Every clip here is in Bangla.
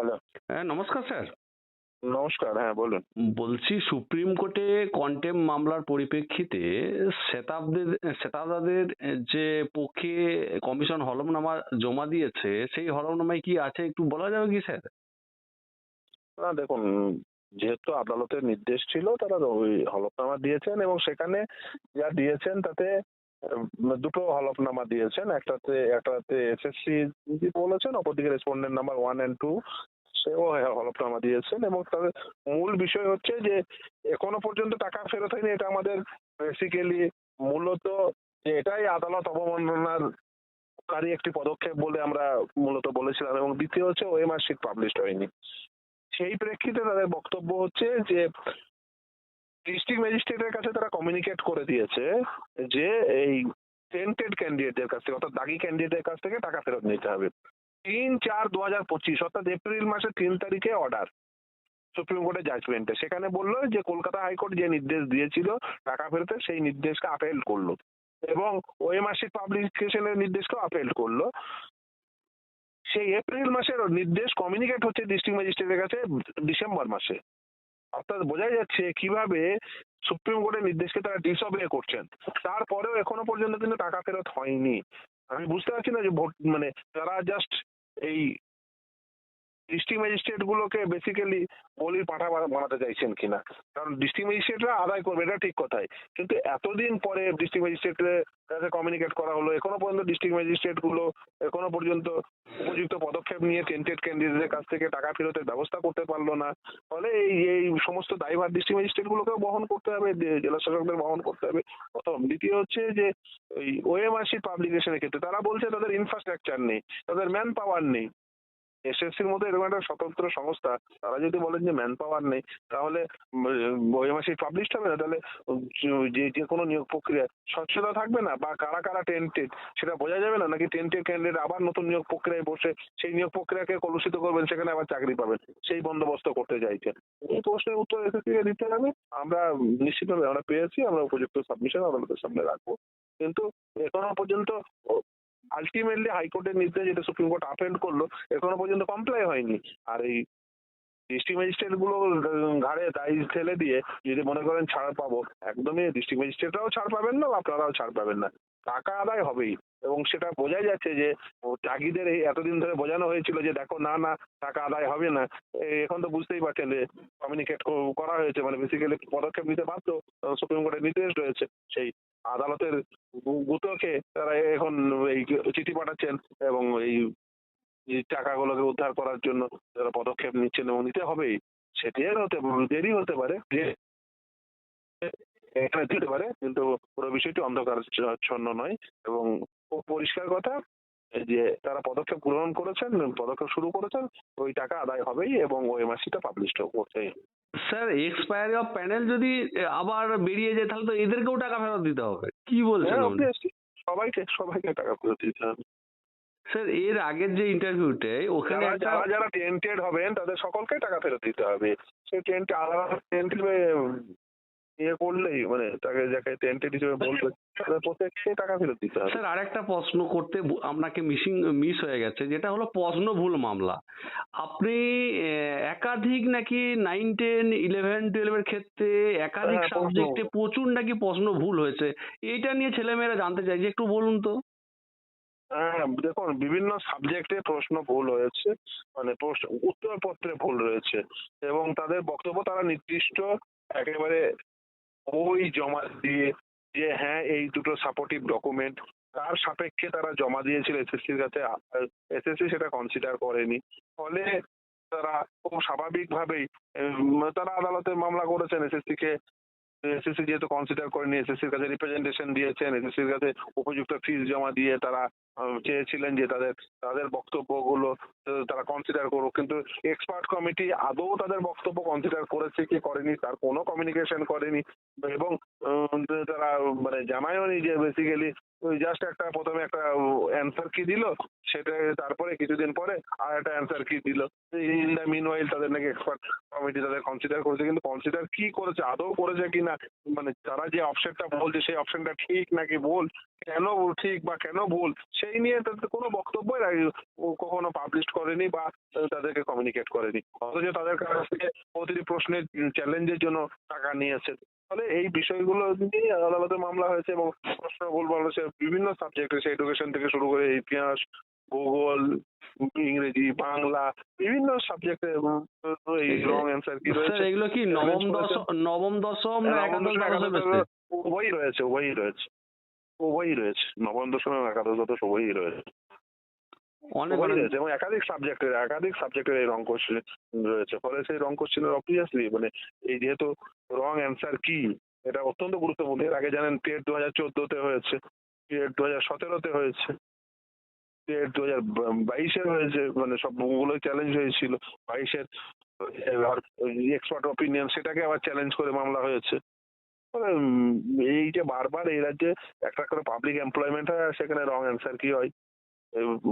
হ্যালো হ্যাঁ নমস্কার স্যার। নমস্কার হ্যাঁ বলুন। বলছি সুপ্রিম কোর্টে কন্টেম মামলার পরিপ্রেক্ষিতে শতাব্দীর শতাব্দাদের যে পক্ষে কমিশন হলফনামা জমা দিয়েছে সেই হলফনামায় কি আছে একটু বলা যাবে কি স্যার? না দেখুন যেহেতু আদালতের নির্দেশ ছিল তারা ওই হলফনামা দিয়েছেন এবং সেখানে যা দিয়েছেন তাতে দুটো হলফনামা দিয়েছেন। একটাতে একটাতে এসএসসি বলেছেন অপরদিকে respondent number one and two সেও হলফনামা দিয়েছেন এবং তাদের মূল বিষয় হচ্ছে যে, এখনও পর্যন্ত টাকা ফেরত হয়নি। এটা আমাদের বেসিক্যালি মূলত এটাই আদালত অবমাননার কারী একটি পদক্ষেপ বলে আমরা মূলত বলেছিলাম এবং দ্বিতীয় হচ্ছে ওএমআর শিট পাবলিশ হয়নি। সেই প্রেক্ষিতে তাদের বক্তব্য হচ্ছে যে ডিস্ট্রিক্ট ম্যাজিস্ট্রেটের কাছে তারা কমিউনিকেট করে দিয়েছে যে, এই টেন্টেড ক্যান্ডিডেটদের কাছ থেকে, অর্থাৎ দাগি ক্যান্ডিডেটের কাছ থেকে টাকা ফেরত নিতে হবে। তিন চার দু হাজার পঁচিশ, অর্থাৎ এপ্রিল মাসের তিন তারিখে অর্ডার সুপ্রিম কোর্টের জাজমেন্টে সেখানে বলল যে, কলকাতা হাইকোর্ট যে নির্দেশ দিয়েছিল টাকা ফেরতের, সেই নির্দেশকে আপেল করল এবং ওএমআরসি পাবলিকেশনের নির্দেশকেও আপেল করল। সেই এপ্রিল মাসের নির্দেশ কমিউনিকেট হচ্ছে ডিস্ট্রিক্ট ম্যাজিস্ট্রেটের কাছে ডিসেম্বর মাসে। অর্থাৎ বোঝাই যাচ্ছে কীভাবে সুপ্রিম কোর্টের নির্দেশকে তারা ডিসঅবে করছেন। তারপরেও এখনও পর্যন্ত কিন্তু টাকা ফেরত হয়নি। আমি বুঝতে পারছি না যে ভোট মানে তারা জাস্ট এই ডিস্ট্রিক্ট ম্যাজিস্ট্রেট গুলোকে বেসিক্যালি বলির পাঠা বানা- বানাতে চাইছেন কিনা। কারণ ডিস্ট্রিক্ট ম্যাজিস্ট্রেটরা আদায় করবে, এটা ঠিক কথাই। কিন্তু এতদিন পরে ডিস্ট্রিক্ট ম্যাজিস্ট্রেটের কাছে কমিউনিকেট করা হলো, এখনও পর্যন্ত ডিস্ট্রিক্ট ম্যাজিস্ট্রেটগুলো এখনও পর্যন্ত উপযুক্ত পদক্ষেপ নিয়ে টেন্টেড ক্যান্ডিডেটের কাছ থেকে টাকা ফেরতের ব্যবস্থা করতে পারল না। ফলে এই এই সমস্ত দায়ভার ডিস্ট্রিক্ট ম্যাজিস্ট্রেট গুলোকেও বহন করতে হবে জেলা শাসকদের বহন করতে হবে। প্রথম। দ্বিতীয় হচ্ছে যে, ওই ওএমআরসি পাবলিকেশনের ক্ষেত্রে তারা বলছে তাদের ইনফ্রাস্ট্রাকচার নেই, তাদের ম্যান পাওয়ার নেই। এসএসসির মধ্যে এরকম একটা স্বতন্ত্র সংস্থা, তারা যদি বলেন যে ম্যান পাওয়ার নেই, তাহলে ওএমআরসি পাবলিশ হবে না? তাহলে যে যে কোনো নিয়োগ প্রক্রিয়া স্বচ্ছতা থাকবে না? বা কারা কারা টেন্টেড সেটা বোঝা যাবে না? নাকি টেন্টেড ক্যান্ডিডেট আবার নতুন নিয়োগ প্রক্রিয়ায় বসে সেই নিয়োগ প্রক্রিয়াকে কলুষিত করবেন, সেখানে আবার চাকরি পাবেন? সেই বন্দোবস্ত করতে চাইছেন। এই প্রশ্নের উত্তর এসএসসি কে দিতে হবে। আমরা নিশ্চিতভাবে আমরা পেয়েছি, আমরা উপযুক্ত সাবমিশন আদালতের সামনে রাখব। কিন্তু এখনও পর্যন্ত আলটিমেটলি হাইকোর্টের নির্দেশ যেটা সুপ্রিম কোর্ট আপেন্ড করল, এখনও পর্যন্ত কমপ্লাই হয়নি। আর এই ডিস্ট্রিক্ট ম্যাজিস্ট্রেটগুলো ঘাড়ে দায় ঠেলে দিয়ে যদি মনে করেন ছাড় পাবো, একদমই ডিস্ট্রিক্ট ম্যাজিস্ট্রেটরাও ছাড় পাবেন না, আপনারাও ছাড় পাবেন না। টাকা আদায় হবেই। এবং সেটা বোঝাই যাচ্ছে যে, ও জাগিদের এই এতদিন ধরে বোঝানো হয়েছিল যে, দেখো, না না, টাকা আদায় হবে না। এখন তো বুঝতেই পারছেন যে কমিউনিকেট করা হয়েছে। মানে বেসিক্যালি পদক্ষেপ নিতে বাধ্য, সুপ্রিম কোর্টের নির্দেশ রয়েছে। সেই আদালতের গুতোকে তারা এখন এই চিঠি পাঠাচ্ছেন এবং এই টাকাগুলোকে উদ্ধার করার জন্য যারা পদক্ষেপ নিচ্ছেন এবং নিতে হবেই সেটি আর হতে, দেরি হতে পারে। যে এখানে দিতে পারে, কিন্তু পুরো বিষয়টি অন্ধকারাচ্ছন্ন নয় এবং পরিষ্কার কথা যে তারা পদক্ষেপ গ্রহণ করেছেন, পদক্ষেপ শুরু করেছেন, ওই টাকা আদায় হবেই এবং ওএমআরসিটা পাবলিশ করছে স্যার এক্সপায়ারি অফ প্যানেল যদি আবার বেরিয়ে যায় তাহলে তো এদেরকেও টাকা ফেরত দিতে হবে। কি বলছেন হ্যাঁ, সবাইকে সবাইকে টাকা ফেরত দিতে হবে। স্যার এর আগের যে ইন্টারভিউতে ওখানে যারা যারা টেন্টেড হবেন তাদের সকলকে টাকা ফেরত দিতে হবে। সেই টেন্ট আলাদা টেন্ট ইয়ে করলেই মানে তাকে যাকে টেন্টেড হিসেবে বলবে তাদের প্রত্যেককে টাকা ফেরত দিতে হবে। স্যার আরেকটা প্রশ্ন করতে আপনাকে মিসিং মিস হয়ে গেছে যেটা হলো প্রশ্ন ভুল মামলা। আপনি আহ, একাধিক নাকি নাইন টেন ইলেভেন টুয়েলভের ক্ষেত্রে একাধিক হ্যাঁ। সাবজেক্টে প্রচুর নাকি প্রশ্ন ভুল হয়েছে এইটা নিয়ে ছেলেমেয়েরা জানতে চাইছে একটু বলুন তো। হ্যাঁ দেখুন বিভিন্ন সাবজেক্টে প্রশ্ন ভুল হয়েছে মানে প্রশ্ন উত্তরপত্রে ভুল রয়েছে এবং তাদের বক্তব্য তারা নির্দিষ্ট একেবারে বই জমা দিয়ে যে হ্যাঁ এই দুটো সাপোর্টিভ ডকুমেন্ট তার সাপেক্ষে তারা জমা দিয়েছিল এসএসসির কাছে। এসএসসি সেটা কনসিডার করেনি। ফলে তারা খুব স্বাভাবিকভাবেই তারা আদালতে মামলা করেছেন এসএসসি কে। এসএসসি যেহেতু কনসিডার করেনি এসএসসির কাছে রিপ্রেজেন্টেশন দিয়েছেন এসএসসির কাছে উপযুক্ত ফিস জমা দিয়ে তারা চেয়েছিলেন যে তাদের তাদের বক্তব্যগুলো তারা কনসিডার করুক। কিন্তু এক্সপার্ট কমিটি আদৌ তাদের বক্তব্য কনসিডার করেছে কি করেনি, তার কোনো কমিউনিকেশন করেনি। এবং তারা মানে জানায়ওনি যে বেসিক্যালি জাস্ট একটা প্রথমে একটা অ্যান্সার কি দিল, সেটা তারপরে কিছুদিন পরে আর একটা অ্যান্সার কি দিল। ইন দ্য মিন তাদের নাকি এক্সপার্ট কমিটি তাদের কনসিডার করেছে, কিন্তু কনসিডার কি করেছে আদৌ করেছে কিনা মানে তারা যে অপশনটা বলছে, সেই অপশনটা ঠিক নাকি ভুল? কেন ঠিক বা কেন ভুল? সেই নিয়ে তাদের কোনো বক্তব্যই কখনো পাবলিশ করেনি বা তাদেরকে কমিউনিকেট করেনি। অথচ তাদের কাছ থেকে প্রতিটি প্রশ্নের চ্যালেঞ্জের জন্য টাকা নিয়েছে ফলে এই বিষয়গুলো নিয়ে আদালতে মামলা হয়েছে এবং প্রশ্ন বলব হচ্ছে বিভিন্ন সাবজেক্টে সে এডুকেশন থেকে শুরু করে ইতিহাস ভূগোল ইংরেজি বাংলা বিভিন্ন সাবজেক্টে এই রং অ্যান্সার কি রয়েছে? এগুলো কি নবম দশম নবম দশম না নবম দশম, উভয়ই রয়েছে উভয়ই রয়েছে। উভয়ই রয়েছে নবম দশম এবং একাদশ দ্বাদশ উভয়ই রয়েছে। অনেক রয়েছে এবং একাধিক সাবজেক্টের একাধিক সাবজেক্টের এই রং কোশ্চেন রয়েছে। ফলে সেই রং কোশ্চেনের অবভিয়াসলি মানে এই যেহেতু রং অ্যান্সার কি এটা অত্যন্ত গুরুত্বপূর্ণ। এর আগে জানেন টেট দু হাজার চোদ্দতে হয়েছে টেট দু হাজার সতেরোতে হয়েছে টেট দু হাজার বাইশের হয়েছে মানে সবগুলো চ্যালেঞ্জ হয়েছিল। বাইশের এক্সপার্ট অপিনিয়ন সেটাকে আবার চ্যালেঞ্জ করে মামলা হয়েছে। এই যে বারবার এই রাজ্যে একটা করে পাবলিক এমপ্লয়মেন্ট হয় আর সেখানে রং অ্যান্সার কি হয়?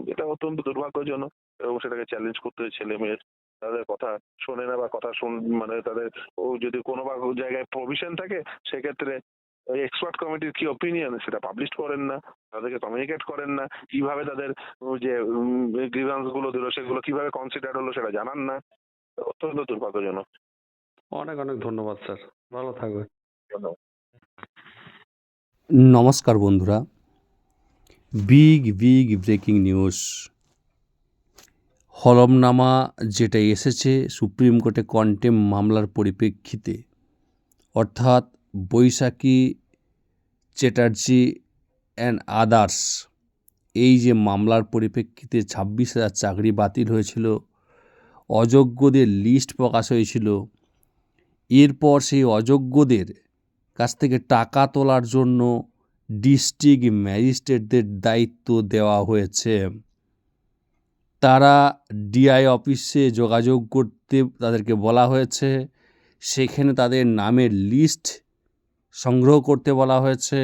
এটা অত্যন্ত দুর্ভাগ্যজনক এবং সেটাকে চ্যালেঞ্জ করতে হয় ছেলে মেয়ের তাদের কথা শোনে না বা কথা শুন মানে তাদের, ও যদি কোনো বা জায়গায় প্রভিশন থাকে, সেক্ষেত্রে এক্সপার্ট কমিটির কি ওপিনিয়ন সেটা পাবলিশ করেন না, তাদেরকে কমিউনিকেট করেন না। কীভাবে তাদের যে গ্রিভান্সগুলো দিল, সেগুলো কীভাবে কনসিডার হলো সেটা জানান না। অত্যন্ত দুর্ভাগ্যজনক। অনেক অনেক ধন্যবাদ, স্যার। ভালো থাকবে ধন্যবাদ নমস্কার বন্ধুরা। বিগ বিগ ব্রেকিং নিউজ হলমনামা যেটা এসেছে সুপ্রিম কোর্টে কন্টেম মামলার পরিপ্রেক্ষিতে, অর্থাৎ বৈশাখী চ্যাটার্জি অ্যান্ড আদার্স এই যে মামলার পরিপ্রেক্ষিতে ছাব্বিশ হাজার চাকরি বাতিল হয়েছিল, অযোগ্যদের লিস্ট প্রকাশ হয়েছিল, এরপর সেই অযোগ্যদের কাছ থেকে টাকা তোলার জন্য ডিস্ট্রিক্ট ম্যাজিস্ট্রেটদের দায়িত্ব দেওয়া হয়েছে। তারা ডিআই অফিসে যোগাযোগ করতে তাদেরকে বলা হয়েছে। সেখানে তাদের নামের লিস্ট সংগ্রহ করতে বলা হয়েছে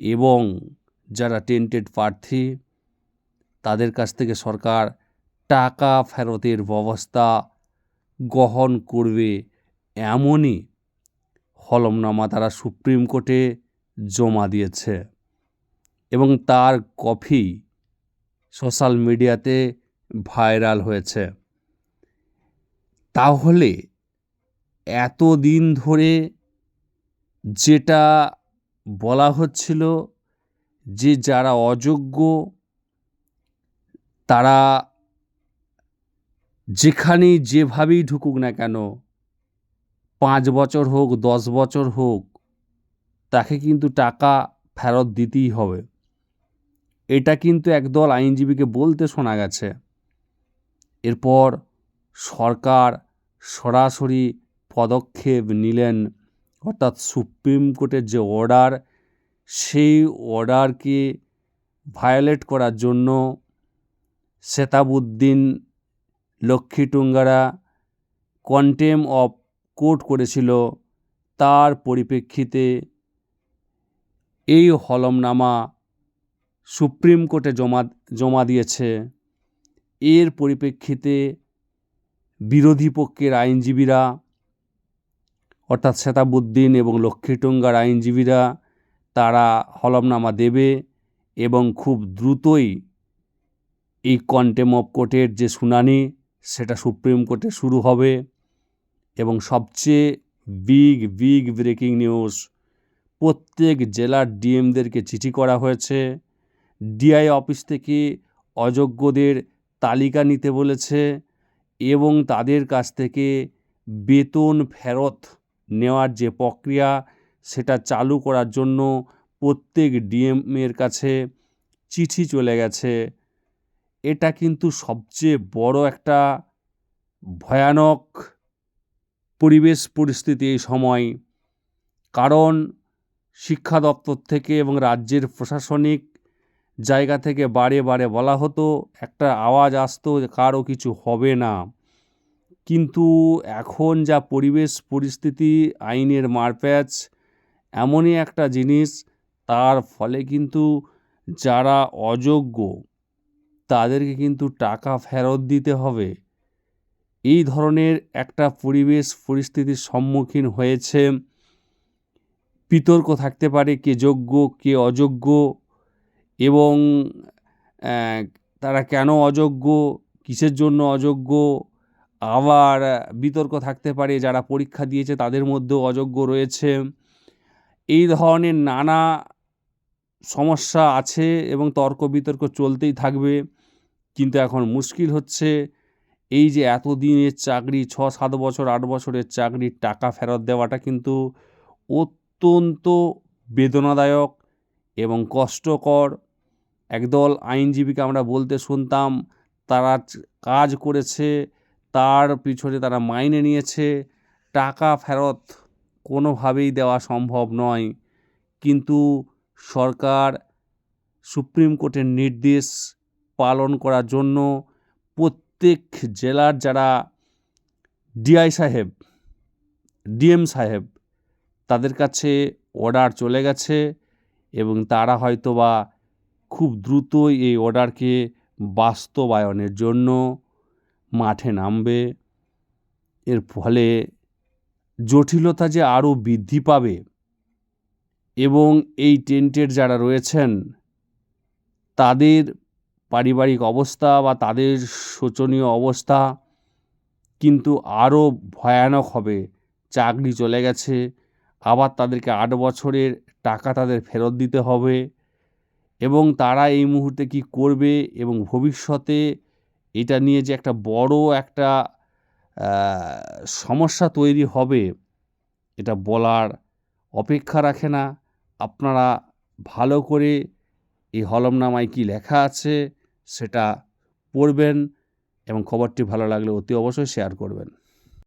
এবং যারা টেন্টেড প্রার্থী, তাদের কাছ থেকে সরকার টাকা ফেরতের ব্যবস্থা গ্রহণ করবে এমনই হলমনামা তারা সুপ্রিম কোর্টে জমা দিয়েছে। এবং তার কপি সোশ্যাল মিডিয়াতে ভাইরাল হয়েছে। তাহলে এতদিন ধরে যেটা বলা হচ্ছিল যে যারা অযোগ্য, তারা যেখানেই যেভাবেই ঢুকুক না কেন পাঁচ বছর হোক, দশ বছর হোক, তাকে কিন্তু টাকা ফেরত দিতেই হবে। এটা কিন্তু একদল আইনজীবীকে বলতে শোনা গেছে। এরপর সরকার সরাসরি পদক্ষেপ নিলেন, অর্থাৎ সুপ্রিম কোর্টের যে অর্ডার, সেই অর্ডারকে ভায়োলেট করার জন্য সেতাবুদ্দিন, লক্ষ্মীটুঙ্গারা, কন্টেম অফ কোর্ট করেছিল, তার পরিপ্রেক্ষিতে এই হলমনামা সুপ্রিম কোর্টে জমা জমা দিয়েছে। এর পরিপ্রেক্ষিতে বিরোধী পক্ষের আইনজীবীরা, অর্থাৎ সেতাবুদ্দিন এবং লক্ষ্মীটুঙ্গার আইনজীবীরা, তারা হলমনামা দেবে এবং খুব দ্রুতই এই কন্টেম অফ কোর্টের যে শুনানি, সেটা সুপ্রিম কোর্টে শুরু হবে। এবং সবচেয়ে বিগ বিগ ব্রেকিং নিউজ প্রত্যেক জেলার ডিএমদেরকে চিঠি করা হয়েছে। ডিআই অফিস থেকে অযোগ্যদের তালিকা নিতে বলেছে এবং তাদের কাছ থেকে বেতন ফেরত নেওয়ার যে প্রক্রিয়া, সেটা চালু করার জন্য প্রত্যেক ডিএমের কাছে চিঠি চলে গেছে। এটা কিন্তু সবচেয়ে বড় একটা ভয়ানক পরিবেশ পরিস্থিতি এই সময়। কারণ শিক্ষা দপ্তর থেকে এবং রাজ্যের প্রশাসনিক জায়গা থেকে বারে বারে বলা হতো, একটা আওয়াজ আসতো যে কারও কিছু হবে না। কিন্তু এখন যা পরিবেশ পরিস্থিতি, আইনের মারপ্যাচ, এমনই একটা জিনিস, তার ফলে কিন্তু যারা অযোগ্য, তাদেরকে কিন্তু টাকা ফেরত দিতে হবে। এই ধরনের একটা পরিবেশ পরিস্থিতির সম্মুখীন হয়েছে। বিতর্ক থাকতে পারে কে যোগ্য, কে অযোগ্য এবং তারা কেন অযোগ্য, কিসের জন্য অযোগ্য? আবার বিতর্ক থাকতে পারে যারা পরীক্ষা দিয়েছে তাদের মধ্যেও অযোগ্য রয়েছে। এই ধরনের নানা সমস্যা আছে এবং তর্ক বিতর্ক চলতেই থাকবে। কিন্তু এখন মুশকিল হচ্ছে এই যে এতদিনের চাকরি ছ সাত বছর, আট বছরের চাকরির টাকা ফেরত দেওয়াটা কিন্তু অত্যন্ত বেদনাদায়ক এবং কষ্টকর। একদল আইনজীবীকে আমরা বলতে শুনতাম, তারা কাজ করেছে, তার পিছনে তারা মাইনে নিয়েছে, টাকা ফেরত কোনোভাবেই দেওয়া সম্ভব নয়। কিন্তু সরকার সুপ্রিম কোর্টের নির্দেশ পালন করার জন্য প্রত্যেক জেলার যারা ডিআই সাহেব, ডিএম সাহেব, তাদের কাছে অর্ডার চলে গেছে এবং তারা হয়তোবা খুব দ্রুতই এই অর্ডারকে বাস্তবায়নের জন্য মাঠে নামবে। এর ফলে জটিলতা যে আরও বৃদ্ধি পাবে এবং এই টেন্টের যারা রয়েছেন, তাদের পারিবারিক অবস্থা বা তাদের শোচনীয় অবস্থা কিন্তু আরও ভয়ানক হবে। চাকরি চলে গেছে, আবার তাদেরকে আট বছরের টাকা তাদের ফেরত দিতে হবে এবং তারা এই মুহূর্তে কি করবে এবং ভবিষ্যতে এটা নিয়ে যে একটা বড় একটা সমস্যা তৈরি হবে, এটা বলার অপেক্ষা রাখে না। আপনারা ভালো করে এই হলমনামায় কী লেখা আছে সেটা পড়বেন এবং খবরটি ভালো লাগলে অতি অবশ্যই শেয়ার করবেন।